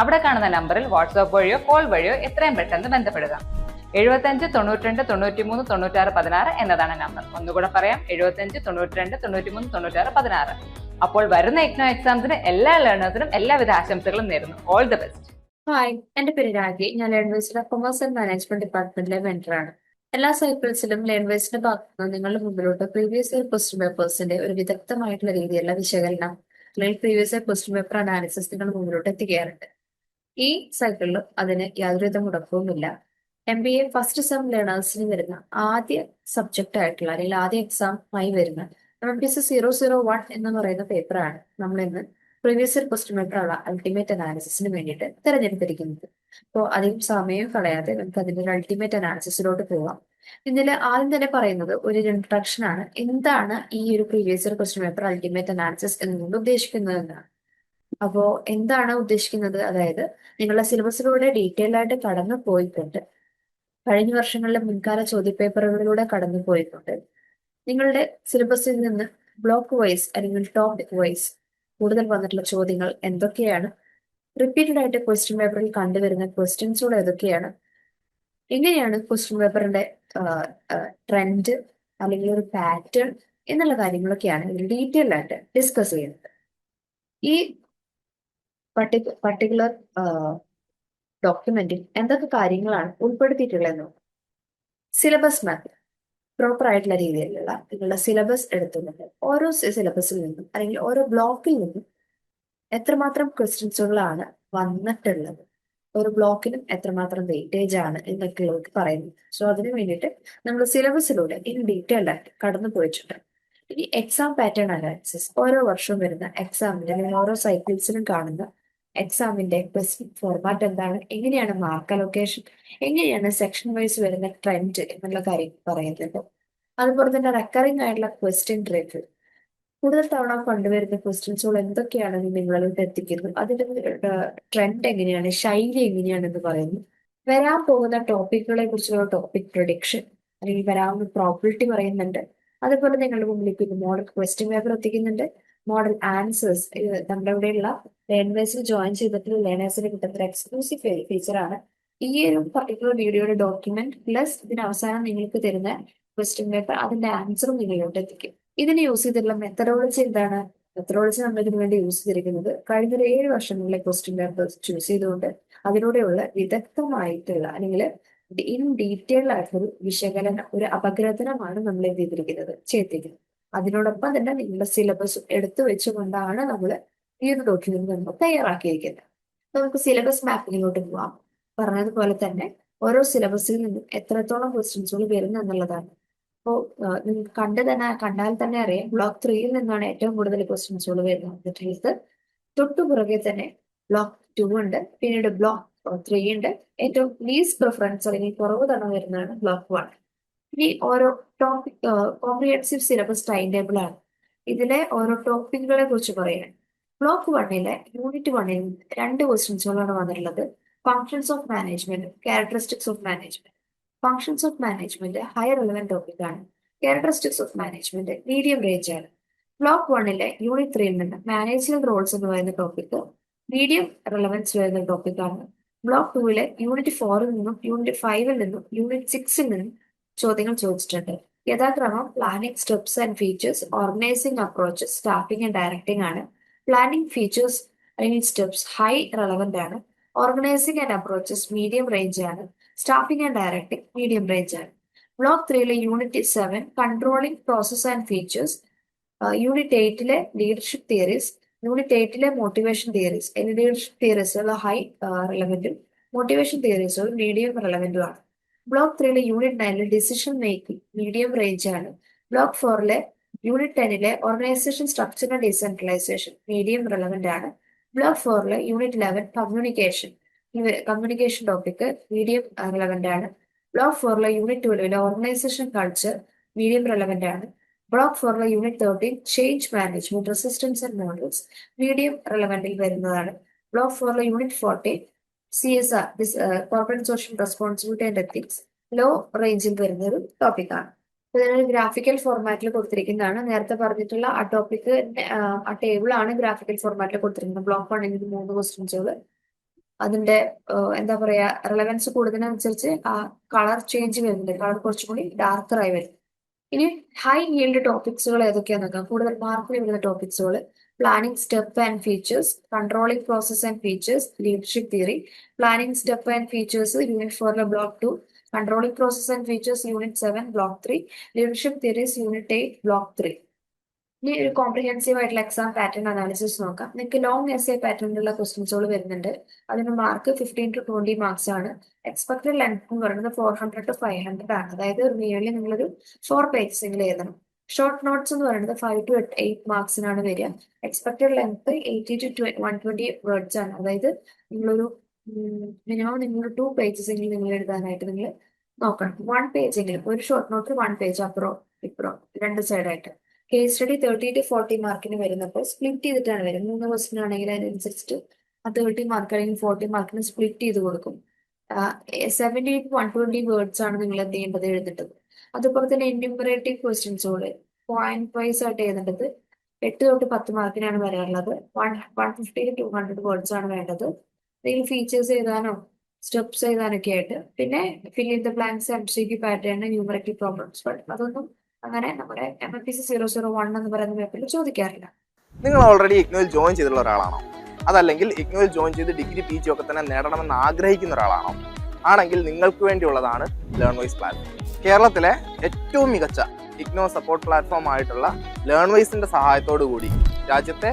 അവിടെ കാണുന്ന നമ്പറിൽ വാട്സാപ്പ് വഴിയോ കോൾ വഴിയോ എത്രയും പെട്ടെന്ന് ബന്ധപ്പെടുക. എഴുപത്തഞ്ച് തൊണ്ണൂറ്റിരണ്ട് തൊണ്ണൂറ്റിമൂന്ന് തൊണ്ണൂറ്റാറ് പതിനാറ് എന്നതാണ് നമ്പർ. ഒന്നുകൂടെ പറയാം എഴുപത്തഞ്ച് തൊണ്ണൂറ്റിരണ്ട് തൊണ്ണൂറ്റിമൂന്ന് തൊണ്ണൂറ്റാറ് പതിനാറ്. അപ്പോൾ വരുന്ന ഇഗ്നോ എക്സാംസിന് എല്ലാ ലേണേഴ്സിനും എല്ലാവിധ ആശംസകളും നേരുന്നു. ഓൾ ദി ബെസ്റ്റ് ഹായ് എന്റെ പേര് രാഗി. ഞാൻ ലേൺവേസിലെ കൊമേഴ്സ് ആൻഡ് മാനേജ്മെന്റ് ഡിപ്പാർട്ട്മെന്റിലെ വെന്ററാണ് എല്ലാ സൈക്കിൾസിലും ലേൺവേസിന്റെ ഭാഗത്തുനിന്ന് നിങ്ങളുടെ മുമ്പിലോട്ട് പ്രീവിയസ് ഇയർ ക്വസ്റ്റ്യൻ പേപ്പേഴ്സിന്റെ ഒരു വിദഗ്ധമായിട്ടുള്ള രീതിയിലുള്ള വിശകലനം അല്ലെങ്കിൽ previous year question paper analysis നിങ്ങളുടെ മുമ്പിലോട്ട് എത്തിക്കാറുണ്ട്. ഈ സൈക്കിളിൽ അതിന് യാതൊരുവിധ മുടക്കവുമില്ല M B A first sem ലേണേഴ്സിന് വരുന്ന ആദ്യ സബ്ജക്റ്റ് ആയിട്ടുള്ള അല്ലെങ്കിൽ ആദ്യ എക്സാം ആയി വരുന്ന M P S zero zero one എന്ന് പറയുന്ന പേപ്പറാണ് നമ്മൾ ഇന്ന് പ്രീവിയസ് ഇയർ ക്വസ്റ്റ്യൻ പേപ്പറുള്ള അൾട്ടിമേറ്റ് അനാലിസിസിന് വേണ്ടിയിട്ട് തിരഞ്ഞെടുത്തിരിക്കുന്നത്. അപ്പോൾ അധികം സമയം കളയാതെ നമുക്ക് അതിന്റെ ഒരു അൾട്ടിമേറ്റ് അനാലിസിസിലോട്ട് പോവാം ഇതിൽ ആദ്യം തന്നെ പറയുന്നത് ഒരു ഇൻട്രഡക്ഷൻ ആണ്. എന്താണ് ഈ ഒരു previous year question paper ultimate analysis എന്നുകൊണ്ട് ഉദ്ദേശിക്കുന്നത് എന്നാണ്. അപ്പോ എന്താണ് ഉദ്ദേശിക്കുന്നത്? അതായത് നിങ്ങളുടെ സിലബസിലൂടെ ഡീറ്റെയിൽ ആയിട്ട് കടന്നു പോയിട്ടുണ്ട്. കഴിഞ്ഞ വർഷങ്ങളിലെ മുൻകാല ചോദ്യപേപ്പറുകളിലൂടെ കടന്നു പോയിട്ടുണ്ട്. നിങ്ങളുടെ സിലബസിൽ നിന്ന് ബ്ലോക്ക് വൈസ് അല്ലെങ്കിൽ ടോപ്പിക് വൈസ് കൂടുതൽ വന്നിട്ടുള്ള ചോദ്യങ്ങൾ എന്തൊക്കെയാണ്? റിപ്പീറ്റഡ് ആയിട്ട് ക്വസ്റ്റ്യൻ പേപ്പറിൽ കണ്ടുവരുന്ന ക്വസ്റ്റ്യൻസുകൾ ഏതൊക്കെയാണ്? എങ്ങനെയാണ് ക്വസ്റ്റ്യൻ പേപ്പറിന്റെ ട്രെൻഡ് അല്ലെങ്കിൽ ഒരു പാറ്റേൺ എന്നുള്ള കാര്യങ്ങളൊക്കെയാണ് ഇതിൽ ഡീറ്റെയിൽ ആയിട്ട് ഡിസ്കസ് ചെയ്യുന്നത്. ഈ പർട്ടിക് പർട്ടിക്കുലർ ഡോക്യുമെന്റിൽ എന്തൊക്കെ കാര്യങ്ങളാണ് ഉൾപ്പെടുത്തിയിട്ടുള്ളതെന്ന്? സിലബസ് മാപ്പ് പ്രോപ്പർ ആയിട്ടുള്ള രീതിയിലുള്ള നിങ്ങളുടെ സിലബസ് എടുത്തുകൊണ്ട് ഓരോ സിലബസിൽ നിന്നും അല്ലെങ്കിൽ ഓരോ ബ്ലോക്കിൽ നിന്നും എത്രമാത്രം ക്വസ്റ്റ്യൻസുകളാണ് വന്നിട്ടുള്ളത്. ഒരു ബ്ലോക്കിനും എത്രമാത്രം വെയിറ്റേജ് ആണ് എന്നൊക്കെയുള്ളത് പറയുന്നു. സോ അതിനു വേണ്ടിയിട്ട് നമ്മൾ സിലബസിലൂടെ ഇൻ ഡീറ്റെയിൽഡ് ആയിട്ട് കടന്നു പോയിട്ടുണ്ട്. ഇനി എക്സാം പാറ്റേൺ അനാലിസിസ് ഓരോ വർഷവും വരുന്ന എക്സാമിന്റെ അല്ലെങ്കിൽ ഓരോ സൈക്കിൾസിലും കാണുന്ന എക്സാമിന്റെ ക്വസ്റ്റ്യൻ ഫോർമാറ്റ് എന്താണ്? എങ്ങനെയാണ് മാർക്ക് അലൊക്കേഷൻ എങ്ങനെയാണ് സെക്ഷൻ വൈസ് വരുന്ന ട്രെൻഡ് എന്നുള്ള കാര്യം പറയുന്നുണ്ട്. അതുപോലെ തന്നെ റെക്കറിംഗ് ആയിട്ടുള്ള ക്വസ്റ്റ്യൻ ട്രേക്ക് കൂടുതൽ തവണ കൊണ്ടുവരുന്ന ക്വസ്റ്റ്യൻസുകൾ എന്തൊക്കെയാണ് നിങ്ങളിലോട്ട് എത്തിക്കുന്നത് അതിന്റെ ട്രെൻഡ് എങ്ങനെയാണ്? ശൈലി എങ്ങനെയാണെന്ന് പറയുന്നു. വരാൻ പോകുന്ന ടോപ്പിക്കുകളെ കുറിച്ചുള്ള ടോപ്പിക് പ്രൊഡിക്ഷൻ അല്ലെങ്കിൽ വരാവുന്ന പ്രോബിലിറ്റി പറയുന്നുണ്ട്. അതുപോലെ നിങ്ങളുടെ മുമ്പിൽ പിന്നെ മോഡൽ ക്വസ്റ്റ്യൻ പേപ്പർ എത്തിക്കുന്നുണ്ട് മോഡൽ ആൻസേഴ്സ് നമ്മുടെ ഇവിടെയുള്ള ലേണേഴ്സിൽ ജോയിൻ ചെയ്തിട്ടുള്ള ലേണേഴ്സിന് കിട്ടുന്ന എക്സ്ക്ലൂസീവ് ഫീച്ചറാണ് ഈ ഒരു പർട്ടിക്കുലർ വീഡിയോയുടെ ഡോക്യുമെന്റ് പ്ലസ് ഇതിന് അവസാനം നിങ്ങൾക്ക് തരുന്ന ക്വസ്റ്റ്യൻ പേപ്പർ അതിന്റെ ആൻസറും നിങ്ങളിലോട്ട് എത്തിക്കും. ഇതിന് യൂസ് ചെയ്തിട്ടുള്ള മെത്തഡോളജി എന്താണ്? മെത്തഡോളജി നമ്മൾ ഇതിനു വേണ്ടി യൂസ് ചെയ്തിരിക്കുന്നത് കഴിഞ്ഞ ഒരു ഏഴ് വർഷങ്ങളിലെ ക്വസ്റ്റ്യൻ പേപ്പർ ചൂസ് ചെയ്തുകൊണ്ട് അതിലൂടെയുള്ള വിദഗ്ധമായിട്ടുള്ള അല്ലെങ്കിൽ ഇൻ ഡീറ്റെയിൽ ആയിട്ടൊരു വിശകലനം ഒരു അപഗ്രഥനമാണ് നമ്മൾ എന്ത് ചെയ്തിരിക്കുന്നത്? ചെയ്തിരിക്കുന്നത്. അതിനോടൊപ്പം തന്നെ നിങ്ങളുടെ സിലബസ് എടുത്തു വെച്ചുകൊണ്ടാണ് നമ്മൾ ഈ ഒരു ഡോക്യുമെന്റ് നമ്മൾ തയ്യാറാക്കിയിരിക്കുന്നത് നമുക്ക് സിലബസ് മാപ്പിങ്ങിലോട്ട് പോവാം. പറഞ്ഞതുപോലെ തന്നെ ഓരോ സിലബസിൽ നിന്നും എത്രത്തോളം ക്വസ്റ്റ്യൻസുകൾ വരുന്നു എന്നുള്ളതാണ്. അപ്പോൾ നിങ്ങൾക്ക് കണ്ട് തന്നെ കണ്ടാൽ തന്നെ അറിയാം. ബ്ലോക്ക് ത്രീയിൽ നിന്നാണ് ഏറ്റവും കൂടുതൽ ക്വസ്റ്റ്യൻസുകൾ വരുന്നത്. തൊട്ടു പുറകെ തന്നെ ബ്ലോക്ക് ടു ഉണ്ട്. പിന്നീട് ബ്ലോക്ക് ത്രീ ഉണ്ട്. ഏറ്റവും ലീസ്റ്റ് പ്രിഫറൻസ് അല്ലെങ്കിൽ കുറവ് തന്നെ വരുന്നതാണ് ബ്ലോക്ക് വൺ ഇനി ഓരോ topic comprehensive syllabus time table ആണ്. ഇതിലെ ഓരോ ടോപ്പിക്കുകളെ കുറിച്ച് പറയാൻ ബ്ലോക്ക് വണ്ണിലെ യൂണിറ്റ് വണ്ണിൽ രണ്ട് ക്വസ്റ്റ്യൻസുകളാണ് വന്നിട്ടുള്ളത്. Functions of management characteristics of management functions of management higher relevant topic ആണ്. Characteristics of management medium range ആണ്. ബ്ലോക്ക് വണ്ണിലെ യൂണിറ്റ് ത്രീയിൽ നിന്ന് മാനേജർ റോൾസ് എന്ന് പറയുന്ന ടോപ്പിക് മീഡിയം റെലവൻസ് വരുന്ന ടോപ്പിക് ആണ്. ബ്ലോക്ക് ടൂവിലെ യൂണിറ്റ് ഫോറിൽ നിന്നും യൂണിറ്റ് ഫൈവിൽ നിന്നും യൂണിറ്റ് സിക്സിൽ നിന്നും ചോദ്യങ്ങൾ ചോദിച്ചിട്ടുണ്ട്. യഥാക്രമം planning steps and features organising approaches staffing and directing ആണ്. പ്ലാനിംഗ് ഫീച്ചേഴ്സ് അല്ലെങ്കിൽ സ്റ്റെപ്സ് ഹൈ റെലവെന്റ് ആണ്. Organising and approaches medium range ആണ്. Staffing and directing medium range ആണ്. Block ത്രീയിലെ unit seven controlling process and features unit എയ്റ്റിലെ leadership theories unit എയ്റ്റിലെ motivation theories leadership തിയറീസുകൾ high റെലവെന്റും motivation തിയറീസുകൾ medium റെലവെന്റും ആണ്. ബ്ലോക്ക് ത്രീയിലെ യൂണിറ്റ് നയനിലെ ഡിസിഷൻ മേക്കിംഗ് മീഡിയം റേഞ്ച് ആണ്. ബ്ലോക്ക് ഫോറിലെ unit ടെന്നിലെ organisation structure and decentralisation medium relevant ആണ്. Block ഫോറിലെ unit eleven communication communication topic medium relevant ആണ്. ബ്ലോക്ക് ഫോറിലെ യൂണിറ്റ് ട്വൽവിലെ ഓർഗനൈസേഷൻ കൾച്ചർ മീഡിയം റെലവെന്റ് ആണ്. Block ഫോറിലെ unit thirteen change management resistance and models medium റെലവെന്റിൽ വരുന്നതാണ്. Block ഫോറിലെ unit fourteen C S R corporate social responsibility and ethics low റേഞ്ചിൽ വരുന്ന ഒരു ടോപ്പിക്കാണ് ഇതിനൊരു ഗ്രാഫിക്കൽ ഫോർമാറ്റിൽ കൊടുത്തിരിക്കുന്നതാണ്. നേരത്തെ പറഞ്ഞിട്ടുള്ള ആ ടോപ്പിക് ആ ടേബിൾ ആണ് ഗ്രാഫിക്കൽ ഫോർമാറ്റിൽ കൊടുത്തിരിക്കുന്നത്. ബ്ലോക്ക് ആണെങ്കിൽ മൂന്ന് ക്വസ്റ്റ്യൻസുകൾ അതിന്റെ എന്താ പറയാ റിലവൻസ് കൂടുന്നതിനനുസരിച്ച് ആ കളർ ചേഞ്ച് വരുന്നുണ്ട്. കളർ കുറച്ചും കൂടി ഡാർക്കർ ആയി വരും. ഇനി ഹൈ ഹീൽഡ് ടോപ്പിക്സുകൾ ഏതൊക്കെയാന്ന് നോക്കാം? കൂടുതൽ മാർക്ക് വരുന്ന ടോപ്പിക്സുകൾ planning step and features controlling process and features leadership theory planning step and features unit ഫോറിലെ block two controlling process and features unit seven block three leadership theories unit eight block three ഇനി ഒരു comprehensive ആയിട്ടുള്ള exam pattern analysis നോക്കാം. നിങ്ങൾക്ക് long S A പാറ്റേണിലുള്ള ക്വസ്റ്റ്യൻസുകൾ വരുന്നുണ്ട്. അതിന് mark fifteen to twenty marks ആണ്. എക്സ്പെക്ടഡ് ലെങ്ത് എന്ന് പറയുന്നത് four hundred to five hundred ആണ്. അതായത് ഒരു നിയർലി നിങ്ങളൊരു ഫോർ പേജസിംഗിൽ എഴുതണം. ഷോർട്ട് നോട്ട്സ് എന്ന് പറയുന്നത് ഫൈവ് ടു എയ്റ്റ് മാർക്സിനാണ് വരിക. Expected length eighty to one twenty words ആണ്. അതായത് നിങ്ങളൊരു മിനിമം നിങ്ങൾ ടു പേജസ് എങ്കിലും നിങ്ങൾ എഴുതാനായിട്ട് നിങ്ങൾ നോക്കണം. വൺ പേജ് എങ്കിലും. ഒരു ഷോർട്ട് നോട്ട് വൺ പേജ് അപ്പുറോ ഇപ്പുറോ രണ്ട് സൈഡായിട്ട് case study thirty to forty മാർക്കിന് വരുന്നപ്പോൾ സ്പ്ലിറ്റ് ചെയ്തിട്ടാണ് വരുന്നത്. മൂന്ന് ക്വസ്റ്റ്യൻ ആണെങ്കിൽ അതിനനുസരിച്ചിട്ട് ആ തേർട്ടി മാർക്ക് അല്ലെങ്കിൽ ഫോർട്ടി മാർക്കിന് സ്പ്ലിറ്റ് ചെയ്ത് കൊടുക്കും. Seventy to one twenty words ആണ് നിങ്ങൾ എന്ത് ചെയ്യേണ്ടത്? എഴുതേണ്ടത്. അതുപോലെ തന്നെ എന്യൂമറേറ്റീവ് ക്വസ്റ്റ്യൻസുകൾ പോയിന്റ് വൈസ് ആയിട്ട് എഴുതേണ്ടത്. എട്ട് തൊട്ട് പത്ത് മാർക്കിനാണ് വരാറുള്ളത് one one fifty to hundred words ആണ് വേണ്ടത്. എന്തെങ്കിലും ഫീച്ചേഴ്സ് എഴുതാനോ സ്റ്റെപ്സ് എഴുതാനൊക്കെ ആയിട്ട്. പിന്നെ fill in the blanks M C Q pattern numerical problems അതൊന്നും അങ്ങനെ നമ്മുടെ M L P C zero zero one എന്ന് പറയുന്ന പേപ്പറിൽ ചോദിക്കാറില്ല. നിങ്ങൾ ഓൾറെഡി ഇഗ്നോയിൽ ജോയിൻ ചെയ്തിട്ടുള്ള ഒരാളാണോ? അതല്ലെങ്കിൽ ഇഗ്നോയിൽ ജോയിൻ ചെയ്ത് ഡിഗ്രി പി ജി ഒക്കെ തന്നെ നേടണമെന്ന് ആഗ്രഹിക്കുന്ന ഒരാളാണോ? ആണെങ്കിൽ നിങ്ങൾക്ക് വേണ്ടിയുള്ളതാണ് ലേൺ വൈസ് പ്ലാറ്റ്ഫോം കേരളത്തിലെ ഏറ്റവും മികച്ച ഇഗ്നോ സപ്പോർട്ട് പ്ലാറ്റ്ഫോം ആയിട്ടുള്ള ലേൺ വൈസിന്റെ സഹായത്തോടു കൂടി രാജ്യത്തെ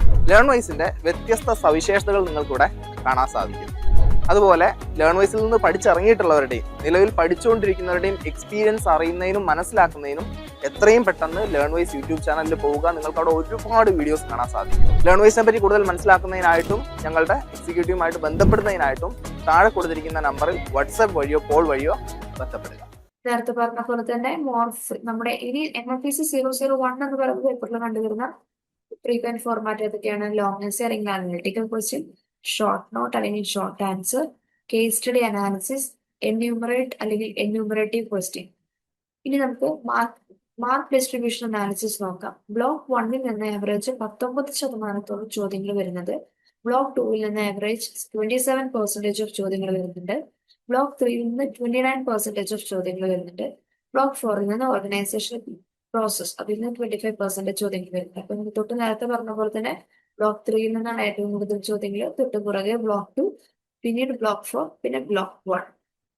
ലേൺ വൈസിന്റെ വ്യത്യസ്ത സവിശേഷതകൾ നിങ്ങൾക്കിവിടെ കാണാൻ സാധിക്കും. അതുപോലെ ലേൺ വൈസിൽ നിന്ന് പഠിച്ചിറങ്ങിയിട്ടുള്ളവരുടെയും നിലവിൽ പഠിച്ചുകൊണ്ടിരിക്കുന്നവരുടെയും എക്സ്പീരിയൻസ് അറിയുന്നതിനും മനസ്സിലാക്കുന്നതിനും എത്രയും പെട്ടെന്ന് ലേൺ വൈസ് യൂട്യൂബ് ചാനലിൽ പോവുക. നിങ്ങൾക്ക് അവിടെ ഒരുപാട് വീഡിയോസ് കാണാൻ സാധിക്കും. ലേൺ വൈസിനെ പറ്റി കൂടുതൽ മനസ്സിലാക്കുന്നതിനായിട്ടും ഞങ്ങളുടെ എക്സിക്യൂട്ടീവുമായിട്ട് ബന്ധപ്പെടുന്നതിനായിട്ടും താഴെ കൊടുത്തിരിക്കുന്ന നമ്പറിൽ വാട്സാപ്പ് വഴിയോ കോൾ വഴിയോ ബന്ധപ്പെടുക. നേരത്തെ പറഞ്ഞ പോലെ തന്നെ മോർഫ് നമ്മുടെ ഇനി M P C zero zero one എന്ന് പറയുന്നത് പേപ്പറിൽ കണ്ടുവരുന്ന ഫ്രീക്വന്റ് ഫോർമാറ്റ് ഏതൊക്കെയാണ്? ലോങ് അല്ലെങ്കിൽ അനലിറ്റിക്കൽ ക്വസ്റ്റ്യൻ ഷോർട്ട് നോട്ട് അല്ലെങ്കിൽ short answer case study analysis enumerate അല്ലെങ്കിൽ എന്യൂമറേറ്റീവ് ക്വസ്റ്റ്യൻ ഇനി നമുക്ക് മാർക്ക് മാർക്ക് ഡിസ്ട്രിബ്യൂഷൻ അനാലിസിസ് നോക്കാം. ബ്ലോക്ക് വണ്ണിൽ നിന്ന് ആവറേജ് പത്തൊമ്പത് ശതമാനത്തോളം ചോദ്യങ്ങൾ വരുന്നത് ബ്ലോക്ക് ടൂവിൽ നിന്ന് average twenty seven percentage of ചോദ്യങ്ങൾ വരുന്നുണ്ട്. ബ്ലോക്ക് ത്രീയിൽ നിന്ന് ട്വന്റി നയൻ പെർസെന്റേജ് ഓഫ് ചോദ്യങ്ങൾ വരുന്നുണ്ട്. ബ്ലോക്ക് ഫോറിൽ നിന്ന് ഓർഗനൈസേഷൻ പ്രോസസ് അതിൽ നിന്ന് ട്വന്റി ഫൈവ് പെർസെന്റേജ് ചോദ്യങ്ങൾ വരുന്നത് അപ്പൊ നമുക്ക് തൊട്ട് നേരത്തെ പറഞ്ഞ പോലെ തന്നെ ബ്ലോക്ക് ത്രീയിൽ നിന്നാണ് ഏറ്റവും കൂടുതൽ ചോദ്യങ്ങൾ. തൊട്ട് പുറകെ ബ്ലോക്ക് ടു പിന്നീട് ബ്ലോക്ക് ഫോർ പിന്നെ ബ്ലോക്ക് വൺ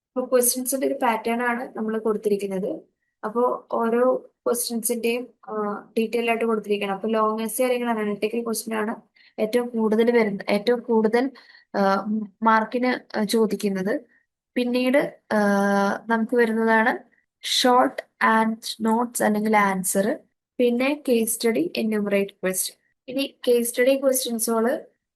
അപ്പൊ ക്വസ്റ്റ്യൻസിന്റെ ഒരു പാറ്റേൺ ആണ് നമ്മൾ കൊടുത്തിരിക്കുന്നത്. അപ്പോൾ ഓരോ ക്വസ്റ്റ്യൻസിന്റെയും ഡീറ്റെയിൽ ആയിട്ട് കൊടുത്തിരിക്കണം. അപ്പൊ ലോങ് എസ് അല്ലെങ്കിൽ അനലിറ്റിക്കൽ ക്വസ്റ്റ്യൻ ആണ് ഏറ്റവും കൂടുതൽ വരുന്ന ഏറ്റവും കൂടുതൽ മാർക്കിന് ചോദിക്കുന്നത്. പിന്നീട് നമുക്ക് വരുന്നതാണ് ഷോർട്ട് ആൻഡ് നോട്ട്സ് അല്ലെങ്കിൽ ആൻസർ പിന്നെ കേസ് സ്റ്റഡി എന്യൂമറേറ്റ് ക്വസ്റ്റ്യൻ ഇനി കേസ് സ്റ്റഡി ക്വസ്റ്റ്യൻസുകൾ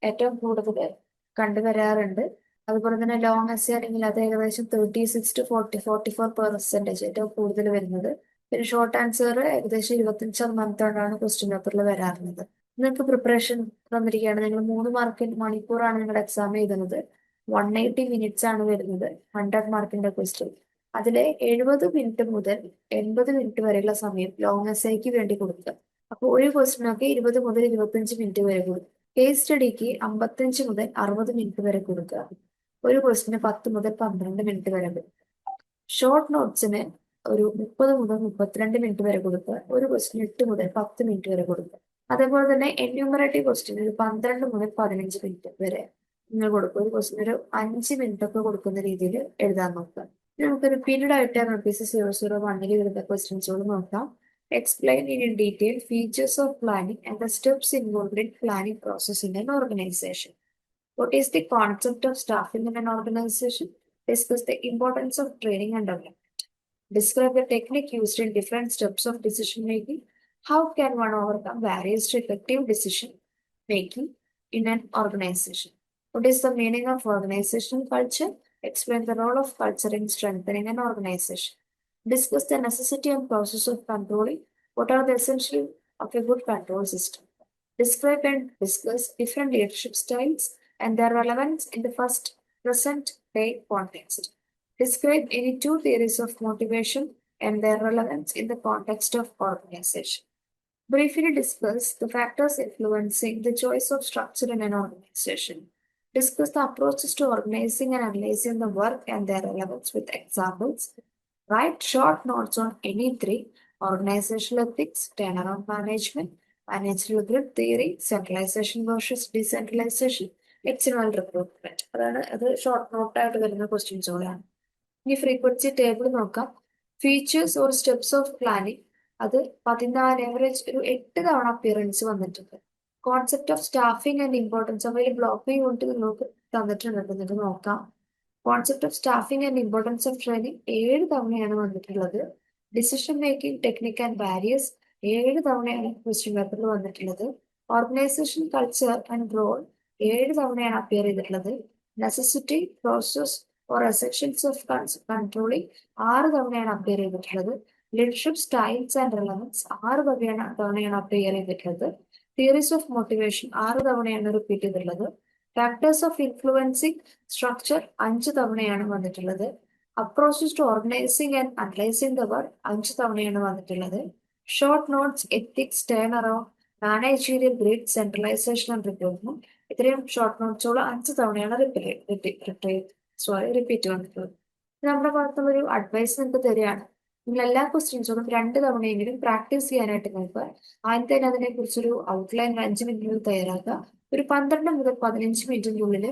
ഏറ്റവും കൂടുതൽ കണ്ടുവരാറുണ്ട് അതുപോലെ തന്നെ ലോങ് എസ് ആണെങ്കിൽ അത് ഏകദേശം thirty six to forty forty four percentage ഏറ്റവും കൂടുതൽ വരുന്നത്. പിന്നെ ഷോർട്ട് ആൻസർ ഏകദേശം ഇരുപത്തഞ്ച് ശതമാനത്തോടാണ് ക്വസ്റ്റ്യൻ പേപ്പറിൽ വരാറുള്ളത്. നിങ്ങൾക്ക് പ്രിപ്പറേഷൻ തന്നിരിക്കുകയാണ്. നിങ്ങൾ മൂന്ന് മാർക്കിന് മണിക്കൂറാണ് നിങ്ങളുടെ എക്സാം എഴുതുന്നത്. വൺ എയ്റ്റി മിനിറ്റ്സ് ആണ് വരുന്നത്. ഹൺഡ്രഡ് മാർക്കിന്റെ ക്വസ്റ്റ്യൻ അതിലെ എഴുപത് മിനിറ്റ് മുതൽ എൺപത് മിനിറ്റ് വരെയുള്ള സമയം ലോങ് എസ്ഐക്ക് വേണ്ടി കൊടുക്കുക. അപ്പോൾ ഒരു ക്വസ്റ്റിനൊക്കെ ഇരുപത് മുതൽ ഇരുപത്തഞ്ച് മിനിറ്റ് വരെ കൊടുക്കുക കേസ് സ്റ്റഡിക്ക് അമ്പത്തഞ്ച് മുതൽ അറുപത് മിനിറ്റ് വരെ കൊടുക്കുക. ഒരു ക്വസ്റ്റിന് പത്ത് മുതൽ പന്ത്രണ്ട് മിനിറ്റ് വരെ ഷോർട്ട് നോട്ട്സിന് ഒരു മുപ്പത് മുതൽ മുപ്പത്തിരണ്ട് മിനിറ്റ് വരെ കൊടുക്കുക. ഒരു ക്വസ്റ്റിന് എട്ട് മുതൽ പത്ത് മിനിറ്റ് വരെ കൊടുക്കുക. അതേപോലെ തന്നെ എന്യൂമറേറ്റീവ് ക്വസ്റ്റിന് ഒരു പന്ത്രണ്ട് മുതൽ പതിനഞ്ച് മിനിറ്റ് വരെ നിങ്ങൾ കൊടുക്കും ഒരു ക്വസ്റ്റിന് ഒരു അഞ്ച് മിനിറ്റ് ഒക്കെ കൊടുക്കുന്ന രീതിയിൽ എഴുതാൻ നോക്കുക. നമുക്ക് റിപ്പീറ്റഡ് ആയിട്ട് M P C zero zero വണ്ണിൽ വരുന്ന ക്വസ്റ്റ്യൻസുകൾ നോക്കാം explain in detail features of planning and the steps involved in planning process in an organization. What is the concept of staffing in an organization? Discuss the importance of training and development. Describe the technique used in different steps of decision making. How can one overcome barriers to effective decision making in an organization? What is the meaning of organizational culture? Explain the role of culture in strengthening an organization. Discuss the necessity and process of controlling. What are the essentials of a good control system? Describe and discuss different leadership styles and their relevance in the first present day context. Describe any two theories of motivation and their relevance in the context of organization. Briefly discuss the factors influencing the choice of structure in an organization. Discuss the approaches to organizing and analyzing the work and their relevance with examples. Write short notes on any three organizational ethics, turnaround management, managerial grip theory, centralization versus decentralization, external recruitment അതാണ് അത് short നോട്ടായിട്ട് വരുന്ന ക്വസ്റ്റ്യൻസുകളാണ് ഇനി frequency table നോക്കാം features or steps of planning അത് പതിനാല് average ഒരു എട്ട് തവണ അപ്പിയറൻസ് വന്നിട്ടുണ്ട് concept of staffing and importance of അതിൽ ബ്ലോക്ക് യൂണിറ്റ് നിങ്ങൾക്ക് തന്നിട്ടുണ്ട് നിങ്ങൾക്ക് നോക്കാം. Concept of staffing and importance of training ഏഴ് തവണയാണ് വന്നിട്ടുള്ളത്. Decision making technique and barriers ഏഴ് തവണയാണ് ക്വസ്റ്റ്യൻ പേപ്പറിൽ വന്നിട്ടുള്ളത്. ഓർഗനൈസേഷൻ കൾച്ചർ ആൻഡ് റോൾ ഏഴ് തവണയാണ് അപ്പിയർ ചെയ്തിട്ടുള്ളത്. നെസസിറ്റി പ്രോസസ് ഓർ എസെക്ഷൻസ് ഓഫ് കൺട്രോളിംഗ് ആറ് തവണയാണ് അപ്പിയർ ചെയ്തിട്ടുള്ളത്. ലീഡർഷിപ്പ് സ്റ്റൈൽസ് ആൻഡ് റെലവൻസ് ആറ് തവണയാണ് തവണയാണ് അപ്പിയർ ചെയ്തിട്ടുള്ളത്. തിയറീസ് ഓഫ് മോട്ടിവേഷൻ ആറ് തവണയാണ് റിപ്പീറ്റ് ചെയ്തിട്ടുള്ളത്. ഫാക്ടേഴ്സ് ഓഫ് ഇൻഫ്ലുവൻസിങ് സ്ട്രക്ചർ അഞ്ച് തവണയാണ് വന്നിട്ടുള്ളത്. Approaches to organising and analysing the work അഞ്ച് തവണയാണ് വന്നിട്ടുള്ളത്. Short notes ethics turn around managerial grade centralisation and recruitment ഇത്രയും ഷോർട്ട് നോട്ട്സുകൾ അഞ്ച് തവണയാണ് റിപ്പീറ്റ് സോറി റിപ്പീറ്റ് വന്നിട്ടുള്ളത് നമ്മുടെ ഭാഗത്തുള്ള ഒരു അഡ്വൈസ് നിങ്ങൾക്ക് തരികയാണ്. നിങ്ങൾ എല്ലാ ക്വസ്റ്റ്യൻസും രണ്ട് തവണയെങ്കിലും പ്രാക്ടീസ് ചെയ്യാനായിട്ട് നോക്കുക. ആദ്യം തന്നെ അതിനെ കുറിച്ചൊരു ഔട്ട്ലൈൻ അഞ്ച് മിനിറ്റിനുള്ളിൽ തയ്യാറാക്കുക. ഒരു പന്ത്രണ്ട് മുതൽ പതിനഞ്ച് മിനിറ്റിന്റെ ഉള്ളിൽ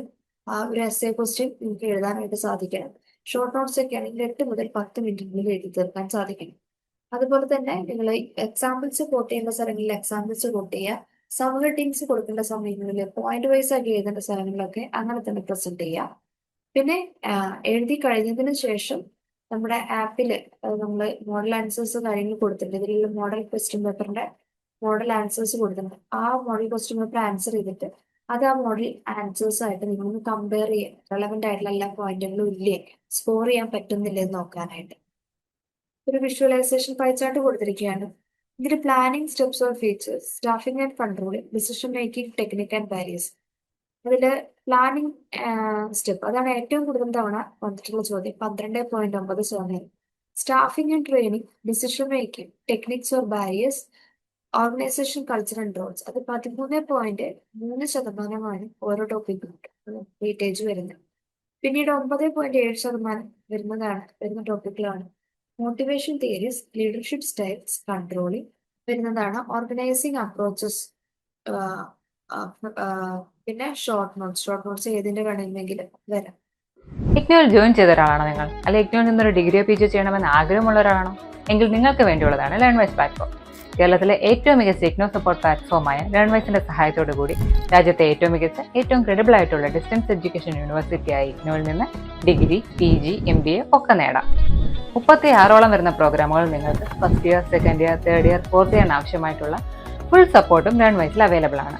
ആ ഒരു എസ് എ ക്വസ്റ്റ്യൻ നിങ്ങൾക്ക് എഴുതാനായിട്ട് സാധിക്കണം. ഷോർട്ട് നോട്ട്സ് ഒക്കെ ആണെങ്കിൽ എട്ട് മുതൽ പത്ത് മിനിറ്റിനുള്ളിൽ എഴുതി തീർക്കാൻ സാധിക്കണം. അതുപോലെ തന്നെ നിങ്ങൾ എക്സാമ്പിൾസ് കോട്ട് ചെയ്യേണ്ട സ്ഥലങ്ങളിൽ എക്സാമ്പിൾസ് കോട്ട് ചെയ്യുക. സബ് ഹെഡിങ്സ് കൊടുക്കേണ്ട സമയങ്ങളിൽ പോയിന്റ് വൈസ് ആക്കി എഴുതേണ്ട സ്ഥലങ്ങളിലൊക്കെ അങ്ങനെ തന്നെ പ്രസന്റ് ചെയ്യുക. പിന്നെ എഴുതി കഴിഞ്ഞതിന് ശേഷം നമ്മുടെ ആപ്പിൽ നമ്മൾ മോഡൽ ആൻസേഴ്സ് കാര്യങ്ങൾ കൊടുത്തിട്ടുണ്ട്. ഇതിലുള്ള മോഡൽ ക്വസ്റ്റ്യൻ പേപ്പറിന്റെ മോഡൽ ആൻസേഴ്സ് കൊടുത്തിട്ടുണ്ട്. ആ മോഡൽ ക്വസ്റ്റ്യൻ പേപ്പർ ആൻസർ ചെയ്തിട്ട് അത് ആ മോഡൽ ആൻസേഴ്സ് ആയിട്ട് നിങ്ങളൊന്ന് കമ്പയർ ചെയ്യാൻ റെലവെന്റ് ആയിട്ടുള്ള എല്ലാ പോയിന്റുകളും ഇല്ലേ? സ്കോർ ചെയ്യാൻ പറ്റുന്നില്ല എന്ന് നോക്കാനായിട്ട്. ഒരു വിഷ്വലൈസേഷൻ പൈച്ചാർട്ട് കൊടുത്തിരിക്കുകയാണ്. ഇതിൽ planning steps of features staffing and control decision making technique and barriers അതിൽ പ്ലാനിങ് സ്റ്റെപ്പ് അതാണ് ഏറ്റവും കൂടുതൽ തവണ വന്നിട്ടുള്ള ചോദ്യം. പന്ത്രണ്ട് പോയിന്റ് ഒമ്പത് ശതമാനം. Staffing and training decision making techniques or barriers organisation culture and roles അത് പതിമൂന്ന് പോയിന്റ് മൂന്ന് ശതമാനമാണ് ഓരോ ടോപ്പിക്കും വെയിറ്റേജ് വരുന്നത്. പിന്നീട് ഒമ്പത് പോയിന്റ് ഏഴ് ശതമാനം വരുന്നതാണ് വരുന്ന ടോപ്പിക്കുകളാണ് motivation theories leadership styles controlling വരുന്നതാണ്. ഓർഗനൈസിങ് അപ്രോച്ചസ് പിന്നെ ഷോർട്ട് നോട്ട്സ് ഷോർട്ട് നോട്ട്സ് ഏതിന്റെ വേണമെങ്കിലും വരാം. ഇഗ്നോയിൽ ജോയിൻ ചെയ്ത ഒരാളാണോ നിങ്ങൾ? അല്ലെങ്കിൽ ഇഗ്നോയിൽ നിന്നൊരു ഡിഗ്രി പി ജി ചെയ്യണമെന്ന് ആഗ്രഹമുള്ള ഒരാളാണോ എങ്കിൽ നിങ്ങൾക്ക് വേണ്ടിയുള്ളതാണ് ലേൺ വൈസ് പ്ലാറ്റ്ഫോം കേരളത്തിലെ ഏറ്റവും മികച്ച ഇഗ്നോ സപ്പോർട്ട് പ്ലാറ്റ്ഫോമായ ലേൺ വൈസിന്റെ സഹായത്തോടു കൂടി രാജ്യത്തെ ഏറ്റവും മികച്ച ഏറ്റവും ക്രെഡിബിൾ ആയിട്ടുള്ള ഡിസ്റ്റൻസ് എഡ്യൂക്കേഷൻ യൂണിവേഴ്സിറ്റിയായ ഇഗ്നോയിൽ നിന്ന് degree P G M B A ഒക്കെ നേടാം. മുപ്പത്തി ആറോളം വരുന്ന പ്രോഗ്രാമുകൾ നിങ്ങൾക്ക് first year second year third year fourth ഇയറിന് ആവശ്യമായിട്ടുള്ള ഫുൾ സപ്പോർട്ടും ലേൺ വൈസിൽ അവൈലബിൾ ആണ്.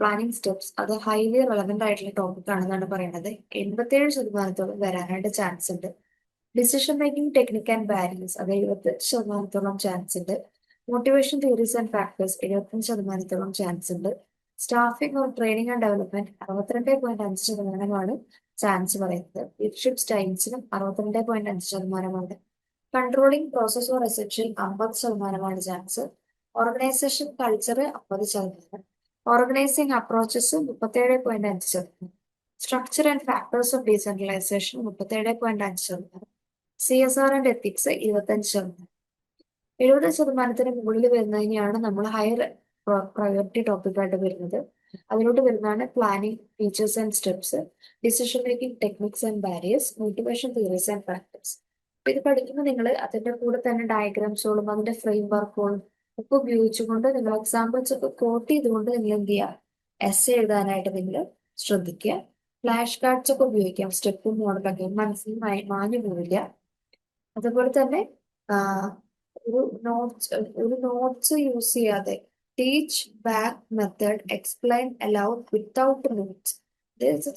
planning steps അത് ഹൈലി റെലവെന്റ് ആയിട്ടുള്ള ടോപ്പിക് ആണെന്നാണ് പറയുന്നത്. എൺപത്തേഴ് ശതമാനത്തോളം വരാനായിട്ട് ചാൻസ് ഉണ്ട്. Decision making technique and barriers അത് എഴുപത്തെട്ട് ശതമാനത്തോളം ചാൻസ് ഉണ്ട്. മോട്ടിവേഷൻ തിയറീസ് ആൻഡ് ഫാക്ടേഴ്സ് എഴുപത്തഞ്ച് ശതമാനത്തോളം ചാൻസ് ഉണ്ട്. Staffing or training and development അറുപത്തിരണ്ട് പോയിന്റ് അഞ്ച് ശതമാനമാണ് ചാൻസ് പറയുന്നത്. ലീഡർഷിപ്പ് സ്റ്റൈൽസിനും അറുപത്തിരണ്ട് പോയിന്റ് അഞ്ച് ശതമാനമാണ്. കൺട്രോളിംഗ് പ്രോസസ് ഓർ എസെൻഷ്യൽ അമ്പത് ശതമാനമാണ് ചാൻസ് ഓർഗനൈസേഷൻ കൾച്ചർ അമ്പത് ശതമാനം. ഓർഗനൈസിംഗ് അപ്രോച്ചസ് മുപ്പത്തേഴ് പോയിന്റ് അഞ്ച് ശതമാനം. Structure and factors of decentralisation മുപ്പത്തേഴ് പോയിന്റ് അഞ്ച് ശതമാനം. C S R and ethics ഇരുപത്തഞ്ച് ശതമാനം. എഴുപത് ശതമാനത്തിന് മുകളിൽ വരുന്നതിനെയാണ് നമ്മൾ ഹയർ പ്രയോറിറ്റി ടോപ്പിക്കായിട്ട് വരുന്നത്. അതിലോട്ട് വരുന്നതാണ് planning features and steps decision making techniques and barriers motivation theories and practice ഇത് പഠിക്കുമ്പോൾ നിങ്ങൾ അതിന്റെ കൂടെ തന്നെ ഡയഗ്രാംസുകളും അതിന്റെ ഫ്രെയിം വർക്കുകളും ഒക്കെ ഉപയോഗിച്ചുകൊണ്ട് നിങ്ങൾ എക്സാമ്പിൾസ് ഒക്കെ കോട്ട് ചെയ്തുകൊണ്ട് നിങ്ങൾ എന്ത് ചെയ്യുക എസ് എഴുതാനായിട്ട് നിങ്ങൾ ശ്രദ്ധിക്കുക. ഫ്ലാഷ് കാർഡ്സ് ഒക്കെ ഉപയോഗിക്കാം. സ്റ്റെപ്പും മോഡലൊക്കെ മനസ്സിൽ മാഞ്ഞു പോവില്ല. അതുപോലെ തന്നെ ഒരു നോട്ട്സ് ഒരു നോട്ട്സ് യൂസ് ചെയ്യാതെ teach back method explain aloud without notes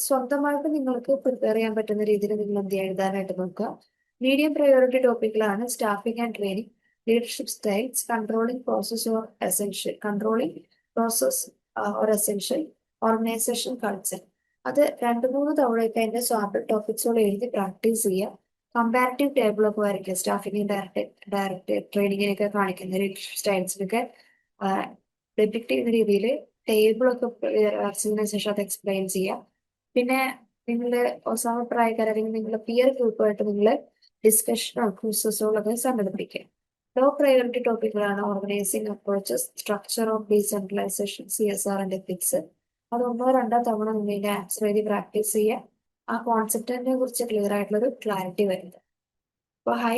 സ്വന്തമായിട്ട് നിങ്ങൾക്ക് പ്രിപ്പയർ ചെയ്യാൻ പറ്റുന്ന രീതിയിൽ നിങ്ങൾ എന്ത് എഴുതാനായിട്ട് നോക്കുക. Medium priority ടോപ്പിക്കിലാണ് staffing and training leadership styles controlling process or essential controlling process or essential organisation culture അത് രണ്ട് മൂന്ന് തവണയൊക്കെ അതിന്റെ സ്വാപ്പ് ടോപ്പിക്സുകൾ എഴുതി പ്രാക്ടീസ് ചെയ്യുക. കമ്പാരിറ്റീവ് ടേബിൾ ഒക്കെ വരയ്ക്കുക. സ്റ്റാഫിംഗ് ഡയറക്റ്റ് ഡയറക്റ്റ് ട്രെയിനിങ്ങിനൊക്കെ കാണിക്കുന്ന ലീഡർഷിപ്പ് സ്റ്റൈൽസിനൊക്കെ ഡെപിക്ട് ചെയ്യുന്ന രീതിയിൽ ടേബിളൊക്കെ വരച്ചതിന് ശേഷം അത് എക്സ്പ്ലെയിൻ ചെയ്യുക. പിന്നെ നിങ്ങളുടെ സമപ്രായക്കാർ അല്ലെങ്കിൽ നിങ്ങളുടെ പിയർ ഗ്രൂപ്പായിട്ട് നിങ്ങൾ ഡിസ്കഷനോ ക്യൂസസോ ഒക്കെ സംഘടിപ്പിക്കുക low priority ടോപ്പിക്കുകളാണ് organising approaches structure of decentralisation C S R and ethics അത് ഒന്നോ രണ്ടോ തവണ നിങ്ങൾ ഇതിന്റെ ആൻസർ എഴുതി പ്രാക്ടീസ് ചെയ്യുക ആ കോൺസെപ്റ്റിനെ കുറിച്ച് ക്ലിയർ ആയിട്ടുള്ള ഒരു ക്ലാരിറ്റി വരുന്നത് അപ്പോൾ ഹൈ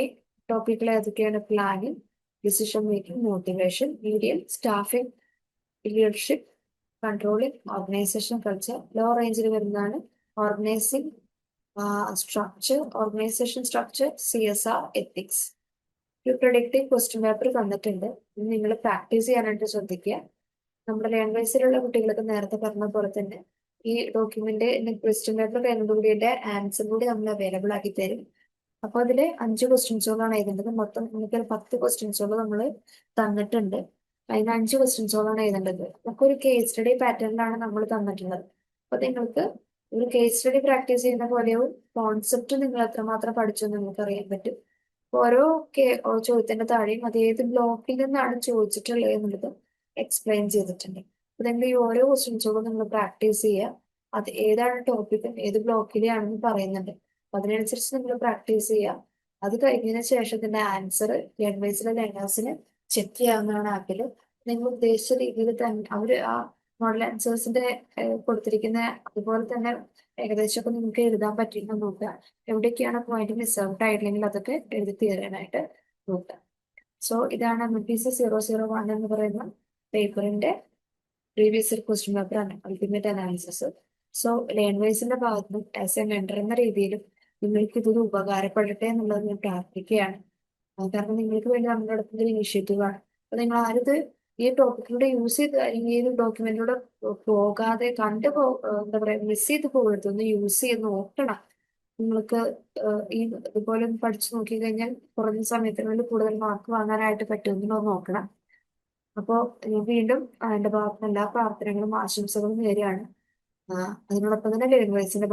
ടോപ്പിക്കുകൾ ഏതൊക്കെയാണ് planning decision making motivation medium staffing leadership controlling organisation culture low റേഞ്ചിൽ വരുന്നതാണ് organising structure organisation structure C S R ethics ഒരു പ്രൊഡക്റ്റീവ് ക്വസ്റ്റ്യൻ പേപ്പർ തന്നിട്ടുണ്ട്. നിങ്ങൾ പ്രാക്ടീസ് ചെയ്യാനായിട്ട് ശ്രദ്ധിക്കുക. നമ്മുടെ ലാംഗ്വേജിലുള്ള കുട്ടികൾക്ക് നേരത്തെ പറഞ്ഞ പോലെ തന്നെ ഈ ഡോക്യുമെന്റ് ക്വസ്റ്റ്യൻ പേപ്പർ കഴിഞ്ഞുകൂടിയുടെ ആൻസർ കൂടി നമ്മൾ അവൈലബിൾ ആക്കി തരും. അപ്പോൾ അതിൽ അഞ്ച് ക്വസ്റ്റ്യൻസോളാണ് എഴുതേണ്ടത്. മൊത്തം നമുക്ക് ഒരു പത്ത് ക്വസ്റ്റ്യൻസോളം നമ്മൾ തന്നിട്ടുണ്ട്. അതിന് അഞ്ച് ക്വസ്റ്റ്യൻസോളാണ് എഴുതേണ്ടത്. നമുക്കൊരു കേസ് സ്റ്റഡി പാറ്റേണിലാണ് നമ്മൾ തന്നിട്ടുള്ളത്. അപ്പൊ നിങ്ങൾക്ക് ഒരു കേസ് സ്റ്റഡി പ്രാക്ടീസ് ചെയ്യുന്ന പോലെയും കോൺസെപ്റ്റ് നിങ്ങൾ എത്രമാത്രം പഠിച്ചു എന്ന് നിങ്ങൾക്ക് അറിയാൻ പറ്റും. ഓരോ കേ- ചോദ്യത്തിന്റെ താഴെയും അത് ഏത് ബ്ലോക്കിൽ നിന്നാണ് ചോദിച്ചിട്ടുള്ളത് എന്നുള്ളത് എക്സ്പ്ലെയിൻ ചെയ്തിട്ടുണ്ട്. അപ്പൊ നിങ്ങൾ ഈ ഓരോ ക്വസ്റ്റ്യൻസുകളും നിങ്ങൾ പ്രാക്ടീസ് ചെയ്യുക. അത് ഏതാണ് ടോപ്പിക്കും ഏത് ബ്ലോക്കിലെയാണെന്ന് പറയുന്നുണ്ട്. അപ്പൊ അതിനനുസരിച്ച് നിങ്ങൾ പ്രാക്ടീസ് ചെയ്യുക. അത് കഴിഞ്ഞതിന് ശേഷം ഇതിന്റെ ആൻസർ ലേണേഴ്സിലെ ലേണേഴ്സിന് ചെക്ക് ചെയ്യാവുന്നതാണ് ആപ്പിൽ നിങ്ങൾ ഉദ്ദേശിച്ച രീതിയിൽ തന്നെ അവർ ആ മോഡൽ ആൻസേഴ്സിന്റെ കൊടുത്തിരിക്കുന്ന അതുപോലെ തന്നെ ഏകദേശം ഒക്കെ നിങ്ങൾക്ക് എഴുതാൻ പറ്റിയെന്ന് നോക്കുക. എവിടെയൊക്കെയാണ് പോയിന്റ് മിസ് ഔട്ട് ആയിട്ടില്ലെങ്കിൽ അതൊക്കെ എഴുതി തീരാനായിട്ട് നോക്കുക. സോ ഇതാണ് M P C zero zero one എന്ന് പറയുന്ന പേപ്പറിന്റെ പ്രീവിയസ് ഇയർ ക്വസ്റ്റ്യൻ ആണ്. അൾട്ടിമേറ്റ് അനാലിസിസ് സോ ലേൺവൈസിന്റെ ഭാഗത്ത് നിന്നും ആസ് എ മെൻഡർ എന്ന രീതിയിലും നിങ്ങൾക്ക് ഇതൊരു ഉപകാരപ്പെടട്ടെ എന്നുള്ളത് ഞാൻ പ്രാർത്ഥിക്കുകയാണ്. കാരണം നിങ്ങൾക്ക് വേണ്ടി നമ്മുടെ ഇനിഷ്യേറ്റീവ് ആണ്. അപ്പൊ നിങ്ങൾ ആരിത് ഈ ടോപ്പിക്കിലൂടെ യൂസ് ചെയ്ത് ഈ ഒരു ഡോക്യുമെന്റിലൂടെ പോകാതെ കണ്ടു പോ എന്താ പറയാ മിസ് ചെയ്ത് പോകരുത്. ഒന്ന് യൂസ് ചെയ്ത് നോക്കണം. നിങ്ങൾക്ക് ഈ ഇതുപോലെ പഠിച്ചു നോക്കി കഴിഞ്ഞാൽ കുറഞ്ഞ സമയത്തിനുള്ളിൽ കൂടുതൽ മാർക്ക് വാങ്ങാനായിട്ട് പറ്റുമെന്ന് നോക്കണം. അപ്പോൾ ഞാൻ വീണ്ടും അതിന്റെ ഭാഗത്ത് എല്ലാ പ്രാർത്ഥനകളും ആശംസകളും നേരെയാണ് അതിനോടൊപ്പം തന്നെ ലിവിംഗ് വൈസിന്റെ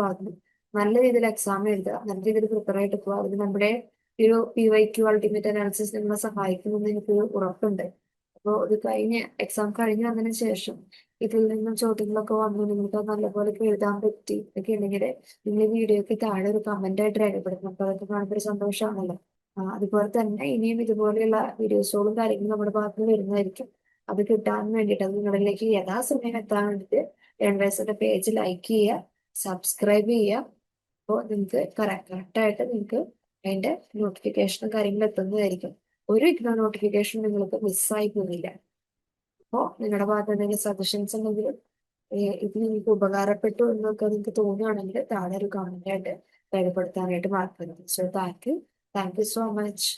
നല്ല രീതിയിൽ എക്സാം എഴുതുക നല്ല രീതിയിൽ പ്രിപ്പയർ ആയിട്ട് പോവുക. അത് നമ്മുടെ ഒരു P Y Q ultimate analysis നിങ്ങളെ സഹായിക്കുമെന്ന് എനിക്ക് ഉറപ്പുണ്ട്. അപ്പോൾ ഇത് കഴിഞ്ഞ് എക്സാം കഴിഞ്ഞ് വന്നതിന് ശേഷം ഇതിൽ നിന്നും ചോദ്യങ്ങളൊക്കെ വന്നു. നിങ്ങൾക്ക് നല്ലപോലെ എഴുതാൻ പറ്റി ഒക്കെ ഉണ്ടെങ്കിൽ നിങ്ങൾ വീഡിയോക്ക് താഴെ ഒരു കമന്റ് ആയിട്ട് രേഖപ്പെടുത്തണം. അപ്പോൾ അതൊക്കെ കാണുമ്പോൾ ഒരു സന്തോഷമാണല്ലോ. അതുപോലെ തന്നെ ഇനിയും ഇതുപോലെയുള്ള വീഡിയോസുകളും കാര്യങ്ങളും നമ്മുടെ ഭാഗത്ത് നിന്ന് വരുന്നതായിരിക്കും. അത് കിട്ടാൻ വേണ്ടിയിട്ട് അത് നിങ്ങളിലേക്ക് യഥാസമയം എത്താൻ വേണ്ടിയിട്ട് പേജ് ലൈക്ക് ചെയ്യുക സബ്സ്ക്രൈബ് ചെയ്യുക. അപ്പോൾ നിങ്ങൾക്ക് കറക്റ്റായിട്ട് നിങ്ങൾക്ക് അതിന്റെ നോട്ടിഫിക്കേഷനും കാര്യങ്ങളും എത്തുന്നതായിരിക്കും. ഒരു ഇഗ്നോ നോട്ടിഫിക്കേഷൻ നിങ്ങൾക്ക് മിസ്സായി പോകുന്നില്ല അപ്പോൾ നിങ്ങളുടെ ഭാഗത്ത് എന്തെങ്കിലും സജഷൻസ് ഉണ്ടെങ്കിലും ഇത് നിങ്ങൾക്ക് ഉപകാരപ്പെട്ടു എന്നൊക്കെ നിങ്ങൾക്ക് തോന്നുകയാണെങ്കിൽ താഴെ ഒരു കമന്റ് ആയിട്ട് രേഖപ്പെടുത്താനായിട്ട് മറക്കരുത് so thank you thank you so much